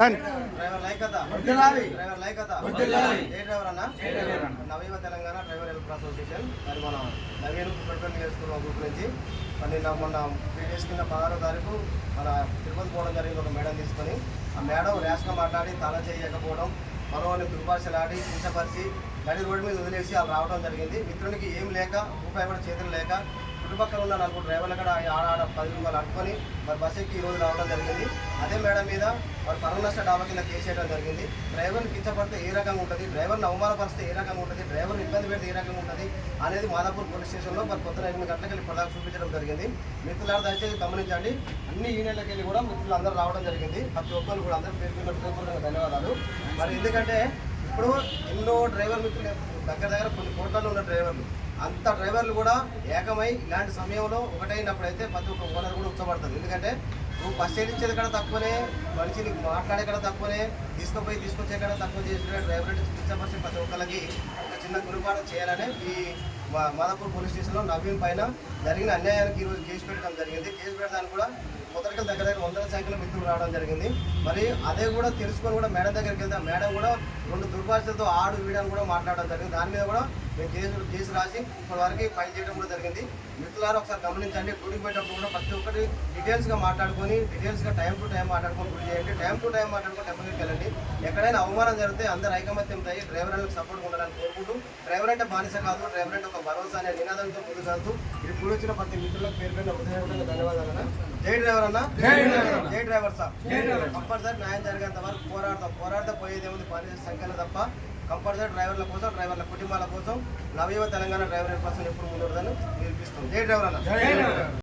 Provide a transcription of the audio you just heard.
Driver వడ్డెలాలి. Driver వడ్డెలాలి. ఏ డ్రైవర్ అన్న? నవీవ తెలంగాణ డ్రైవర్ హెల్ప్ అసోసియేషన్ మరి మన నవీన్ పెట్రోల్ చేసుకున్న గ్రూప్ నుంచి మరి మొన్న త్రీ డేస్ కింద పదహారో తారీఖు మన తిరుపతి పోవడం జరిగింది ఒక మేడం తీసుకొని. ఆ మేడం ర్యాష్గా మాట్లాడి తల చేయకపోవడం మనోని దుర్భాషలాడి కించపరిచి గడి రోడ్డు మీద వదిలేసి వాళ్ళు రావడం జరిగింది. మిత్రునికి ఏం లేక రూపాయి కూడా చేతులు లేక చుట్టుపక్కల ఉన్న నలుగురు డ్రైవర్లు కూడా ఆడ ఆడ పది రూపాయలు అట్టుకొని మరి బస్ ఎక్కి ఈ రోజు రావడం జరిగింది. అదే మేడం మీద మరి పరువు నష్ట డాబా కింద కేసు చేయడం జరిగింది. డ్రైవర్ని కించపడితే ఏ రకంగా ఉంటుంది? డ్రైవర్ని అవమానపరిస్తే ఏ రకంగా ఉంటుంది? డ్రైవర్ని ఇబ్బంది పెడితే ఏ రకంగా ఉంటుంది? అనేది మాదాపూర్ పోలీస్ స్టేషన్లో మరి పొద్దున ఎనిమిది గంటలకు వెళ్ళి ప్రధాన చూపించడం జరిగింది. మిత్రులారు దయచేసి గమనించండి. అన్ని యూనియన్లకు వెళ్ళి కూడా మిత్రులు అందరూ రావడం జరిగింది. ప్రతి ఒక్కరు కూడా అందరూ పేరు ధన్యవాదాలు. మరి ఎందుకంటే ఇప్పుడు ఎన్నో డ్రైవర్ మిత్రులు దగ్గర దగ్గర కొన్ని కోట్లలో ఉన్న డ్రైవర్లు అంత డ్రైవర్లు కూడా ఏకమై ఇలాంటి సమయంలో ఒకటైనప్పుడైతే ప్రతి ఒక్క ఓనర్ కూడా ఉచ్చబడుతుంది ఎందుకంటే నువ్వు బస్ ఇచ్చేది కూడా తక్కువనే మనిషిని మాట్లాడే కూడా తక్కువనే తీసుకుపోయి తీసుకొచ్చే కూడా తక్కువ చేసిన డ్రైవర్ అంటే ప్రతి ఒక్కరికి ఒక చిన్న గురుపాఠం చేయాలని ఈ మా- మాదాపూర్ పోలీస్ స్టేషన్లో నవీన్ పైన జరిగిన అన్యాయానికి ఈరోజు కేసు పెట్టడం జరిగింది. కేసు పెట్టడానికి కూడా మొదటికి దగ్గర దగ్గర వందల సంఖ్యలో మిత్రులు రావడం జరిగింది. మరి అదే కూడా తెలుసుకొని కూడా మేడం దగ్గరికి వెళ్తే మేడం కూడా రెండు దుర్భాషలతో ఆడు వీడని కూడా మాట్లాడడం జరిగింది. దాని మీద కూడా మేము కేసు కేసు రాసి ఇప్పటి వరకు ఫైల్ చేయడం కూడా జరిగింది. మిత్రులారు ఒకసారి గమనించండి. గుడికి పోయేటప్పుడు కూడా ప్రతి ఒక్కటి డీటెయిల్స్గా మాట్లాడుకొని డీటెయిల్స్గా టైం టు టైం మాట్లాడుకొని గుడి చేయండి. టైం టు టైం మాట్లాడుకొని టెంపుల్కి వెళ్ళండి. ఎక్కడైనా అవమానం జరిగితే అందరు ఐకమత్యం అయ్యి డ్రైవర్లకు సపోర్ట్ ఉండాలని కోరుకుంటూ డ్రైవర్ అంటే బానిస కాదు. డ్రైవర్ అంటే ఒక భరోసా అనే నినాదంతో ముందుకు వెళ్తూ ఇది గుడి వచ్చిన ప్రతి మిత్రులకు పేరు పేరు హృదయపూర్వకంగా ధన్యవాదాలు జై డ్రైవర్ అన్న. జై డ్రైవర్. సార్. కంపల్సరీ న్యాయం జరిగేంత వరకు పోరాడతాం. పోరాడితే పోయేది ఏముంది బానిస సంఖ్యలో తప్ప. కంపల్సరీ డ్రైవర్ల కోసం డ్రైవర్ల కుటుంబాల కోసం నవీవ తెలంగాణ డ్రైవర్ పర్సన్ ఎప్పుడు ముందు నిరూపిస్తుంది జై డ్రైవర్ అన్న.